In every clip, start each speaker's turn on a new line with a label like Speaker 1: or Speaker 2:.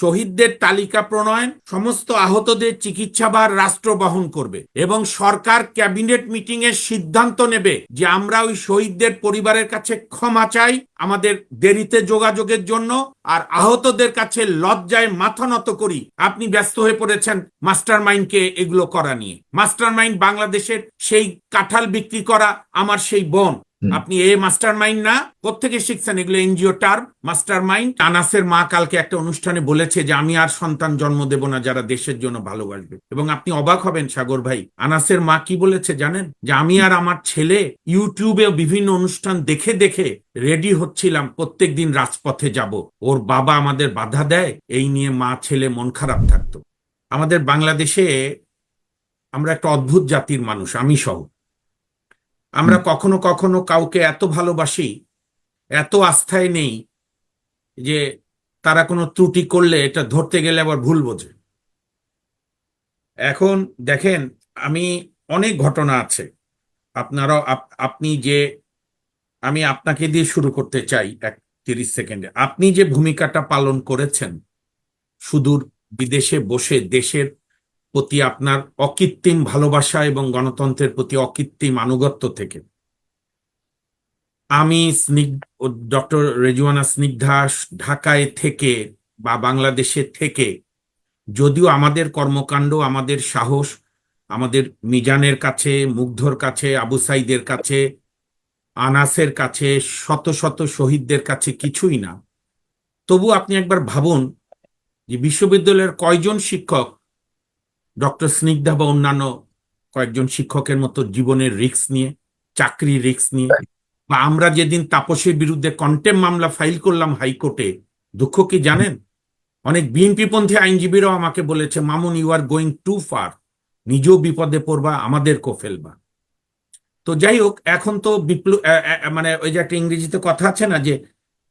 Speaker 1: শহীদদের তালিকা প্রণয়ন, সমস্ত আহতদের চিকিৎসাভার রাষ্ট্র বহন করবে এবং সরকার ক্যাবিনেট মিটিং এর সিদ্ধান্ত নেবে যে আমরা ওই শহীদদের পরিবারের কাছে ক্ষমা চাই, আমাদের দেরিতে যোগাযোগের জন্য, আর আহতদের কাছে লজ্জায় মাথা নত করি। আপনি ব্যস্ত হয়ে পড়েছেন মাস্টার মাইন্ডকে এগুলো করা নিয়ে। মাস্টার মাইন্ড বাংলাদেশের সেই কাঁঠাল বিক্রি করা আমার সেই বোন। আপনি এ মাস্টার মাইন্ড না কোথেকে শিখছেন এগুলো এনজিও টার্ম? মাস্টার মাইন্ড আনাসের মা কালকে একটা অনুষ্ঠানে বলেছে যে, আমি আর সন্তান জন্ম দেব না যারা দেশের জন্য ভালোবাসবে। এবং আপনি অবাক হবেন, সাগর ভাই। আনাসের মা কি বলেছে জানেন? যে, আমি আর আমার ছেলে ইউটিউবে বিভিন্ন অনুষ্ঠান দেখে দেখে রেডি হচ্ছিলাম প্রত্যেক দিন রাজপথে যাব। ওর বাবা আমাদের বাধা দেয়, এই নিয়ে মা ছেলে মন খারাপ থাকতো। আমাদের বাংলাদেশে আমরা একটা অদ্ভুত জাতির মানুষ, আমি সহ। আমরা কখনো কখনো কাউকে এত ভালোবাসি, এত আস্থায় নেই যে তারা কোনো ত্রুটি করলে এটা ধরতে গেলে আবার ভুল বোঝে। এখন দেখেন, আমি অনেক ঘটনা আছে। আপনারাও, আপ- আপনি যে, আমি আপনাকে দিয়ে শুরু করতে চাই এক তিরিশ সেকেন্ডে। আপনি যে ভূমিকাটা পালন করেছেন, সুদূর বিদেশে বসে দেশের প্রতি আপনার অকৃত্রিম ভালোবাসা এবং গণতন্ত্রের প্রতি অকৃত্রিম আনুগত্য থেকে। আমি স্নিগ্ধ ডক্টর রেজুয়ানা স্নিগ্ধা ঢাকায় থেকে বা বাংলাদেশে থেকে, যদিও আমাদের কর্মকাণ্ড, আমাদের সাহস, আমাদের মিজানের কাছে, মুগ্ধর কাছে, আবু সাইদের কাছে, আনাসের কাছে, শত শত শহীদদের কাছে কিছুই না। তবু আপনি একবার ভাবুন যে বিশ্ববিদ্যালয়ের কয়জন শিক্ষক ডক্টর স্নিগ্ধা বা অন্যান্য কয়েকজন শিক্ষকের মতো জীবনের রিস্ক নিয়ে চাকরি রিক্স নিয়ে বা আমরা যেদিন তাপসের বিরুদ্ধে কন্টেম মামলা ফাইল করলাম হাইকোর্টে দুঃখ কি জানেন? অনেক বিএনপি পন্থী আইনজীবীরাও আমাকে বলেছে Mamun you are going too far নিজেও বিপদে পড়বা আমাদেরকেও ফেলবা। তো যাই হোক এখন তো বিপ্লব মানে ওই যে একটা ইংরেজিতে কথা আছে না যে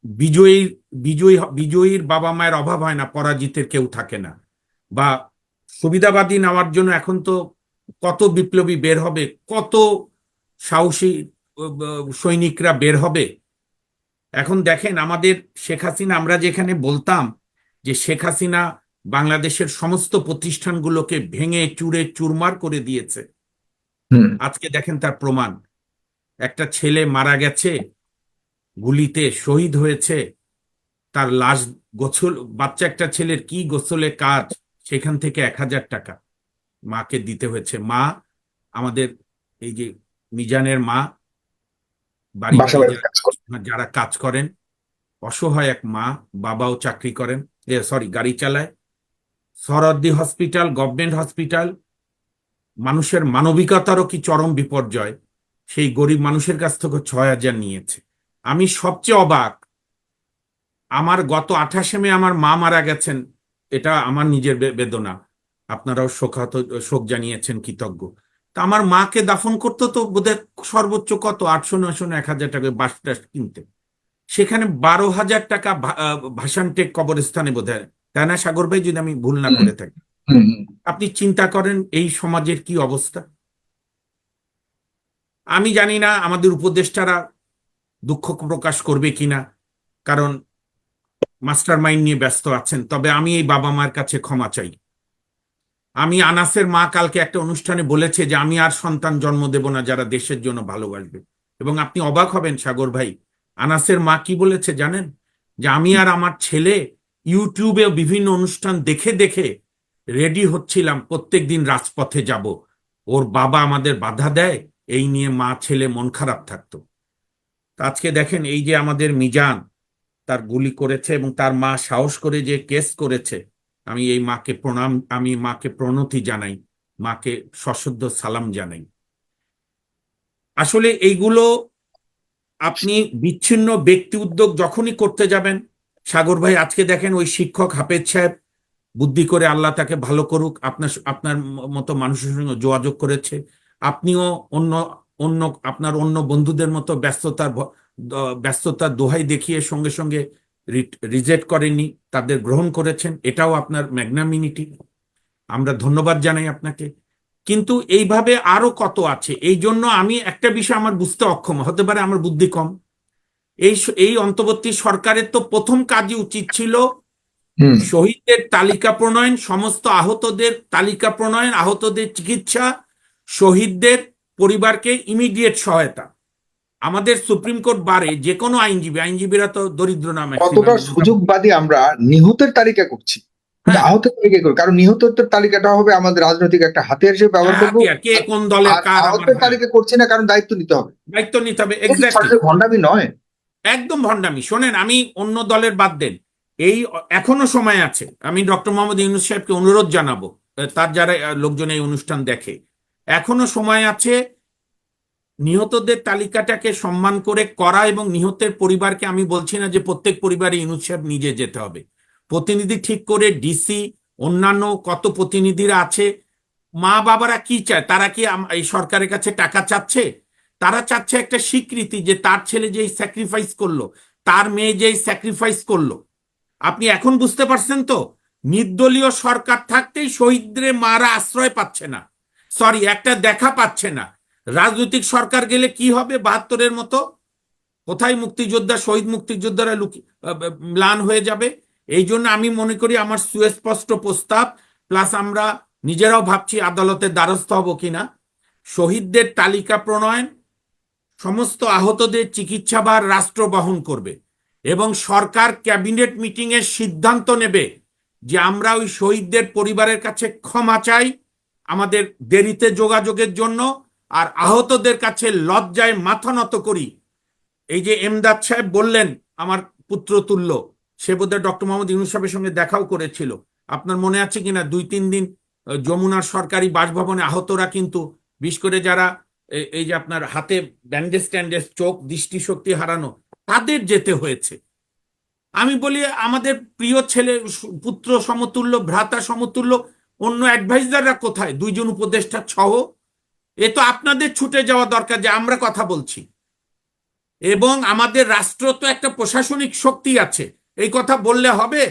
Speaker 1: বিজয়ীর বিজয়ী বিজয়ীর বাবা মায়ের অভাব হয় না পরাজিতের কেউ থাকে না। বা সুবিধাবাদী নেওয়ার জন্য এখন তো কত বিপ্লবী বের হবে কত সাহসী সৈনিকরা বের হবে। এখন দেখেন আমাদের শেখ হাসিনা আমরা যেখানে বলতাম যে শেখ হাসিনা বাংলাদেশের সমস্ত প্রতিষ্ঠানগুলোকে ভেঙে চুরে চুরমার করে দিয়েছে। আজকে দেখেন তার প্রমাণ। একটা ছেলে মারা গেছে গুলিতে শহীদ হয়েছে তার লাশ গোসল বাচ্চা একটা ছেলের কি গোসলে কাজ? সেখান থেকে এক হাজার টাকা মাকে দিতে হয়েছে। মা আমাদের এই যে মিজানের মা বাড়ি যারা কাজ করেন অসহায় এক মা বাবাও চাকরি করেন সরি গাড়ি চালায়। সরদ্দি হসপিটাল গভর্নমেন্ট হসপিটাল মানুষের মানবিকতারও কি চরম বিপর্যয় সেই গরিব মানুষের কাছ থেকে ছয় হাজার নিয়েছে। আমি সবচেয়ে অবাক আমার গত আঠাশে মে আমার মা মারা গেছেন এটা আমার নিজের বেদনা। আপনারাও শোকাহত শোক জানিয়েছেন কৃতজ্ঞ। তা আমার মাকে দাফন করতে তো বোধহয় সর্বোচ্চ কত? আটশো নয়শো না এক হাজার টাকা বাস টাস কিনতে। সেখানে বারো হাজার টাকা ভাসানটেক কবরস্থানে বোধহয়। তাই না সাগর ভাই যদি আমি ভুল না করে থাকি। আপনি চিন্তা করেন এই সমাজের কি অবস্থা? আমি জানি না আমাদের উপদেষ্টারা দুঃখ প্রকাশ করবে কিনা। কারণ মাস্টার মাইন্ড নিয়ে ব্যস্ত আছেন, তবে আমি এই বাবা মার কাছে ক্ষমা চাই। আমি আনাসের মা কালকে একটা অনুষ্ঠানে বলেছে যে, আমি আর সন্তান জন্ম দেব না, যারা দেশের জন্য ভালোবাসবে এবং আপনি অবাক হবেন, সাগর ভাই। আনাসের মা কি বলেছে জানেন? যে, আমি আর আমার ছেলে ইউটিউবে বিভিন্ন অনুষ্ঠান দেখে দেখে রেডি হচ্ছিলাম প্রত্যেক দিন রাজপথে যাব। ওর বাবা আমাদের বাধা দেয়, এই নিয়ে মা ছেলে মন খারাপ থাকতো। আজকে দেখেন, এই যে আমাদের মিজান তার গুলি করেছে এবং তার মা সাহস করে যে কেস করেছে। আমি এই মাকে প্রণাম, আমি মাকে প্রণতি জানাই, মাকে সশ্রদ্ধ সালাম জানাই। আসলে এইগুলো আপনি বিচ্ছিন্ন ব্যক্তি উদ্যোগ যখনই করতে যাবেন, সাগর ভাই আজকে দেখেন ওই শিক্ষক হাফেজ সাহেব, বুদ্ধি করে আল্লাহ তাকে ভালো করুক, আপনার আপনার মতো মানুষের সঙ্গে যোগাযোগ করেছে, আপনিও অন্য অন্য, আপনার অন্য বন্ধুদের মতো ব্যস্ততার ব্যস্ততার দোহাই দেখিয়ে সঙ্গে সঙ্গে রিজেক্ট করেনি তাদের গ্রহণ করেছেন এটাও আপনার ম্যাগনামিনিটি। আমরা ধন্যবাদ জানাই আপনাকে। কিন্তু এইভাবে আরও কত আছে? এই জন্য আমি একটা বিষয় আমার বুঝতে অক্ষম হতে পারে আমার বুদ্ধি কম। এই এই অন্তর্বর্তী সরকারের তো প্রথম কাজই উচিত ছিল শহীদদের তালিকা প্রণয়ন সমস্ত আহতদের তালিকা প্রণয়ন আহতদের চিকিৎসা শহীদদের পরিবারকে ইমিডিয়েট সহায়তা। আমাদের সুপ্রিম কোর্ট বারে যে কোনো আইনজীবী আইনজীবীরা তো দরিদ্র নামে
Speaker 2: কতটা সুযোগবাদী আমরা নিহতের তালিকা করছি।
Speaker 1: হ্যাঁ।
Speaker 2: তালিকা করি কারণ নিহতের তালিকাটা হবে আমাদের রাজনৈতিক একটা হাতিয়ার হিসেবে ব্যবহার করব।
Speaker 1: কে কোন দলের
Speaker 2: আহতের তালিকা করছি না কারণ দায়িত্ব নিতে হবে।
Speaker 1: দায়িত্ব নিতে হবে
Speaker 2: ভণ্ডামি নয়।
Speaker 1: একদম ভণ্ডামি। শোনেন আমি অন্য দলের বাদ দেন। এই এখনও সময় আছে। আমি ডক্টর মোহাম্মদ ইউনুস সাহেবকে অনুরোধ জানাব তার যারা লোকজন এই অনুষ্ঠান দেখে। এখনও সময় আছে নিহতদের তালিকাটাকে সম্মান করে করা এবং নিহতের পরিবারকে আমি বলছি না যে প্রত্যেক পরিবারে ইউনুস সাহেব নিজে যেতে হবে। প্রতিনিধি ঠিক করে ডিসি, অন্যান্য কত প্রতিনিধিরা আছে, মা বাবারা কি চায়, তারা কি এই সরকারের কাছে টাকা চাচ্ছে? তারা চাচ্ছে একটা স্বীকৃতি যে তার ছেলে যেই স্যাক্রিফাইস করল, তার মেয়ে যেই স্যাক্রিফাইস করল। আপনি এখন বুঝতে পারছেন তো? নির্দলীয় সরকার থাকতেই শহীদদের মারা আশ্রয় পাচ্ছে না। সরি একটা দেখা পাচ্ছে না। রাজনৈতিক সরকার গেলে কি হবে? বাহাত্তরের মতো? কোথায় মুক্তিযোদ্ধা, শহীদ মুক্তিযোদ্ধারা লুকি ম্লান হয়ে যাবে? এই জন্য আমি মনে করি আমার সুস্পষ্ট প্রস্তাব, প্লাস আমরা নিজেরাও ভাবছি আদালতের দ্বারস্থ হব কিনা। শহীদদের তালিকা প্রণয়ন, সমস্ত আহতদের চিকিৎসাভার রাষ্ট্র বহন করবে এবং সরকার ক্যাবিনেট মিটিং এর সিদ্ধান্ত নেবে যে আমরা ওই শহীদদের পরিবারের কাছে ক্ষমা চাই, আমাদের দেরিতে যোগাযোগের জন্য আর আহতদের কাছে লজ্জায় মাথা নত করি। এই যে এমদাদ সাহেব বললেন, আমার পুত্র তুল্য সে বোধহয় ডক্টর মোহাম্মদ ইউনুস সাহেবের সঙ্গে দেখাও করেছিল। আপনার মনে আছে কিনা? দুই তিন দিন যমুনার সরকারি বাসভবনে আহতরা কিন্তু, বিশেষ করে যারা এই যে আপনার হাতে ব্যান্ডেজ ট্যান্ডেজ, চোখ দৃষ্টিশক্তি হারানো, তাদের যেতে হয়েছে। আমি বলি, আমাদের প্রিয় ছেলে, পুত্র সমতুল্য, ভ্রাতা সমতুল্য, অন্য অ্যাডভাইজাররা কোথায়? দুইজন উপদেষ্টা সহ এ তো আপনাদের ছুটে যাওয়া দরকার যে আমরা কথা বলছি। এবং আমাদের রাষ্ট্র তো একটা প্রশাসনিক শক্তি আছে। এই কথা বললে হবে,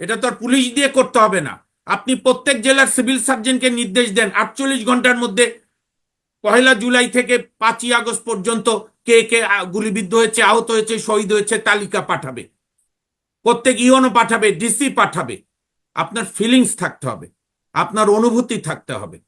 Speaker 1: এটা তো আর পুলিশ দিয়ে করতে হবে না। আপনি প্রত্যেক জেলার সিভিল সার্জনকে নির্দেশ দেন, আটচল্লিশ ঘণ্টার মধ্যে পহেলা জুলাই থেকে পাঁচই আগস্ট পর্যন্ত কে কে গুলিবিদ্ধ হয়েছে, আহত হয়েছে, শহীদ হয়েছে, তালিকা পাঠাবে। প্রত্যেক ইউনো পাঠাবে, ডিসি পাঠাবে। আপনার ফিলিংস থাকতে হবে, আপনার অনুভূতি থাকতে হবে।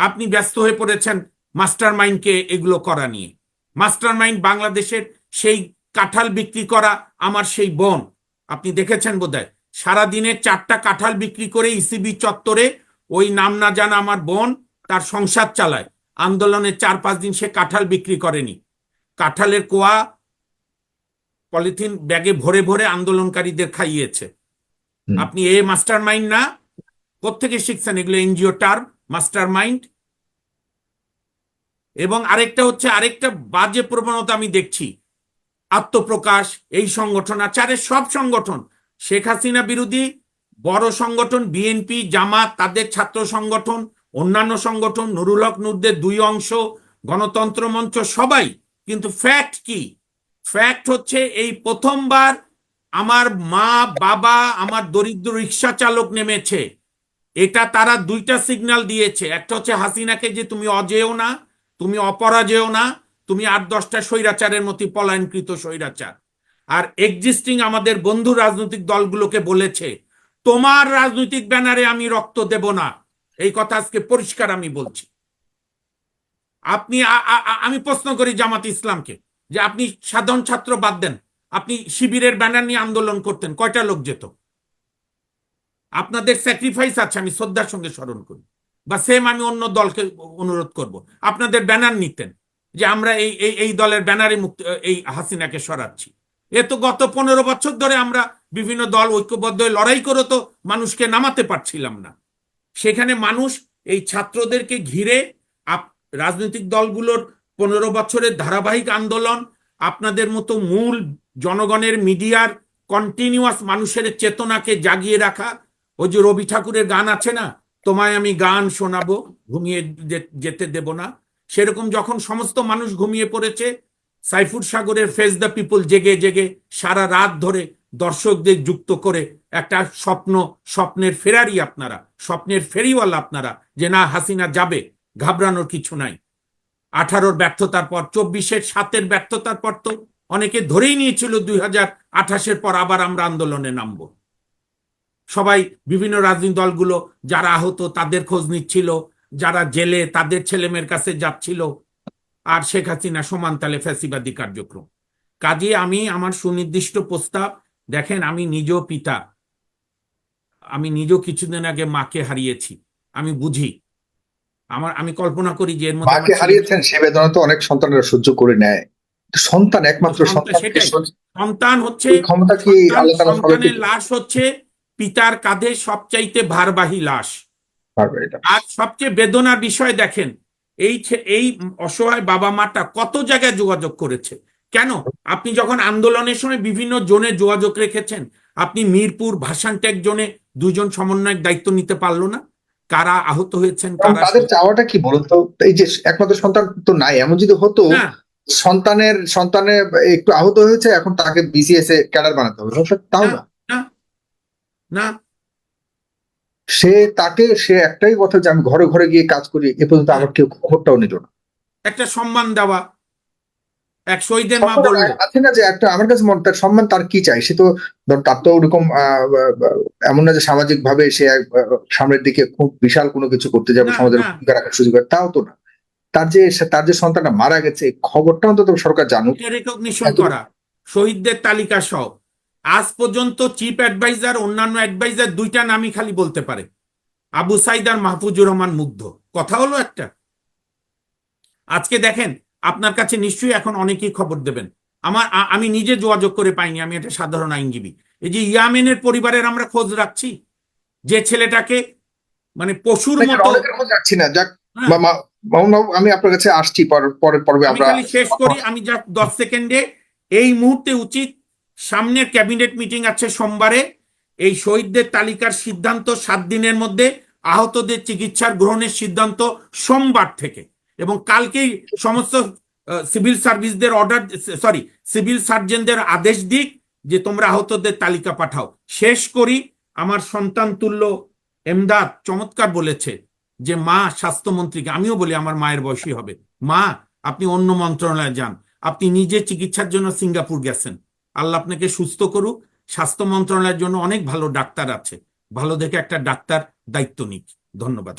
Speaker 1: আপনি ব্যস্ত হয়ে পড়েছেন মাস্টার মাইন্ডকে এগুলো করা নিয়ে। মাস্টার মাইন্ড বাংলাদেশের সেই কাঁঠাল বিক্রি করা আমার সেই বোন। আপনি দেখেছেন বোধহয় সারাদিনে চারটা কাঁঠাল বিক্রি করে ইসিবি চত্বরে ওই নাম না জানা আমার বোন তার সংসার চালায়। আন্দোলনের চার পাঁচ দিন সে কাঁঠাল বিক্রি করেনি। কাঁঠালের কোয়া পলিথিন ব্যাগে ভরে ভরে আন্দোলনকারীদের খাইয়েছে। আপনি এ মাস্টার মাইন্ড না? কোথেকে শিখছেন এগুলো এনজিও টার্ম? মাস্টার মাইন্ড এবং আরেকটা হচ্ছে আরেকটা বাজে প্রবণতা আমি দেখছি। আত্মপ্রকাশ, এই সংগঠন আচারে সব সংগঠন। শেখ হাসিনা বিরোধী বড় সংগঠন, বিএনপি, জামাত, তাদের ছাত্র সংগঠন, অন্যান্য সংগঠন, নুরুল হক নুরদের দুই অংশ, গণতন্ত্র মঞ্চ, সবাই। কিন্তু ফ্যাক্ট কি? ফ্যাক্ট হচ্ছে এই প্রথমবার আমার মা, বাবা, আমার দরিদ্র রিক্সা চালক নেমেছে। এটা তারা দুইটা সিগন্যাল দিয়েছে। একটা হচ্ছে হাসিনাকে যে তুমি অজেয় না, তুমি অপরাজেয় না, তুমি আট দশটা স্বৈরাচারের মতো পলায়নকৃত স্বৈরাচার। আর এক্সিস্টিং আমাদের বন্ধু রাজনৈতিক দলগুলোকে বলেছে, তোমার রাজনৈতিক ব্যানারে আমি রক্ত দেব না। এই কথা আজকে পরিষ্কার আমি বলছি। আপনি আমি প্রশ্ন করি জামাত ইসলামকে যে আপনি সাধারণ ছাত্র বাদ দেন, আপনি শিবিরের ব্যানার নিয়ে আন্দোলন করতেন, কয়টা লোক যেত? আপনাদের স্যাক্রিফাইস আছে, আমি শ্রদ্ধার সঙ্গে স্মরণ করি। বা সেম আমি অন্য দলকে অনুরোধ করব। আপনাদের ব্যানার নিতেন যে আমরা এই এই এই দলের ব্যানারে মুক্তি, এই হাসিনাকে সরাচ্ছি। এ তো গত পনেরো বছর ধরে আমরা বিভিন্ন দল ঐক্যবদ্ধ হয়ে লড়াই করে তো মানুষকে নামাতে পারছিলাম না। সেখানে মানুষ এই ছাত্রদেরকে ঘিরে রাজনৈতিক দলগুলোর পনেরো বছরের ধারাবাহিক আন্দোলন, আপনাদের মতো মূল জনগণের মিডিয়ার কন্টিনিউয়াস মানুষের চেতনাকে জাগিয়ে রাখা ওই যে রবি ঠাকুরের গান আছে না, তোমায় আমি গান শোনাবো, ঘুমিয়ে যেতে দেব না। সেরকম যখন সমস্ত মানুষ ঘুমিয়ে পড়েছে, সাইফুর সাগরের ফেস দ্য পিপল জেগে জেগে সারা রাত ধরে দর্শকদের যুক্ত করে একটা স্বপ্ন, স্বপ্নের ফেরারি আপনারা, স্বপ্নের ফেরিওয়ালা আপনারা, যে না হাসিনা যাবে, ঘাবড়ানোর কিছু নাই। আঠারোর ব্যর্থতার পর, চব্বিশের সাতের ব্যর্থতার পর তো অনেকে ধরেই নিয়েছিল দুই হাজার আঠাশের পর আবার আমরা আন্দোলনে নামবো। সবাই বিভিন্ন রাজনৈতিক দলগুলো যারা আহত তাদের খোঁজ নিচ্ছিল যারা জেলে তাদের ছেলেমেয়ের কাছে যাচ্ছিল। আর শেখ হাসিনা সমান তালে ফ্যাসিবাদী কার্যক্রম। কাজে আমি আমার সুনির্দিষ্ট প্রস্তাব দেখেন আমি নিজেও পিতা। আমি নিজেও কিছুদিন আগে মাকে হারিয়েছি। আমি বুঝি। আমার আমি কল্পনা করি যে এর মধ্যে
Speaker 2: মাকে হারিয়েছেন সে বেদনা তো অনেক সন্তানেরা সহ্য করে নেয়। সন্তান একমাত্র
Speaker 1: সন্তান-
Speaker 2: সন্তান
Speaker 1: হচ্ছে
Speaker 2: ক্ষমতা কি আল্লাহ
Speaker 1: লাশ হচ্ছে পিতার কাঁধে সবচাইতে ভারবাহী লাশ। আর সবচেয়ে বেদনার বিষয় দেখেন এই এই অসহায় বাবা মাটা কত জায়গায় যোগাযোগ করেছে? কেন? আপনি যখন আন্দোলনের সময় বিভিন্ন জোনে যোগাযোগ রেখেছেন আপনি মিরপুর ভাষানটেক জোনে দুজন সমন্বয়ক দায়িত্ব নিতে পারল না? কারা আহত হয়েছেন কারা
Speaker 2: তাদের চাওয়াটা কি বলুন তো এই যে একমাত্র সন্তান তো নাই এমন যদি হতো
Speaker 1: না
Speaker 2: সন্তানের সন্তানের একটু আহত হয়েছে এখন তাকে বিসিএস এ ক্যাডার বানাতে হবে। তাও না।
Speaker 1: না?
Speaker 2: সে তাকে সে একটাই কথা যে আমি ঘরে ঘরে গিয়ে কাজ করি এ পর্যন্ত আমার কেউ খবরটাও নিল না।
Speaker 1: একটা সম্মান দেওয়া। এক শহীদের মা বলল।
Speaker 2: আছে না যে একটা আমার কাছে মনে তার সম্মান তার কি চাই? সে তো ধর তার তো ওরকম এমন না যে সামাজিক ভাবে সে সামনের দিকে খুব বিশাল কোনো কিছু করতে যাবে সমাজের ভূমিকা রাখার সুযোগ তাও তো না। তার যে তার যে সন্তানটা মারা গেছে খবরটা অন্তত সরকার জানুক।
Speaker 1: রেকগনিশন করা। শহীদদের তালিকা সহ। আজ পর্যন্ত চিফ অ্যাডভাইজার অন্যান্য অ্যাডভাইজার দুইটা নামই খালি বলতে পারে। আবু সাইদ আর মাহফুজুর রহমান মুগ্ধ। কথা হলো একটা। আজকে দেখেন আপনার কাছে নিশ্চয়ই এখন অনেকেই খবর দেবেন। আমার আমি নিজে যোগাযোগ করে পাইনি আমি একটা সাধারণ আইনজীবী। এই যে ইয়ামেনের পরিবারের আমরা খোঁজ রাখছি যে ছেলেটাকে মানে পশুর মতো
Speaker 2: অনেকের খোঁজ রাখছি না যাক
Speaker 1: হ্যাঁ।
Speaker 2: আমি আপনার কাছে আসছি পরের পর্বে আমরা
Speaker 1: শেষ করি আমি জাস্ট দশ সেকেন্ডে এই মুহূর্তে উচিত সামনের ক্যাবিনেট মিটিং আছে সোমবারে। এই শহীদদের তালিকার সিদ্ধান্ত সাত দিনের মধ্যে, আহতদের চিকিৎসার গ্রহণের সিদ্ধান্ত সোমবার থেকে। এবং কালকেই সমস্ত সিভিল সার্ভিসদের অর্ডার, সরি, সিভিল সার্জনদের আদেশ দিক যে তোমরা আহতদের তালিকা পাঠাও। শেষ করি, আমার সন্তান তুল্য এমদাদ চমৎকার বলেছে যে, মা, স্বাস্থ্যমন্ত্রীকে, আমিও বলি, আমার মায়ের বয়সী হবে। মা, আপনি অন্য মন্ত্রণালয়ে যান। আপনি নিজে চিকিৎসার জন্য সিঙ্গাপুর গেছেন। আল্লাহ আপনাকে সুস্থ করুক। স্বাস্থ্য মন্ত্রণালয়ের জন্য অনেক ভালো ডাক্তার আছে। ভালো দেখে একটা ডাক্তার দায়িত্ব নিক। ধন্যবাদ।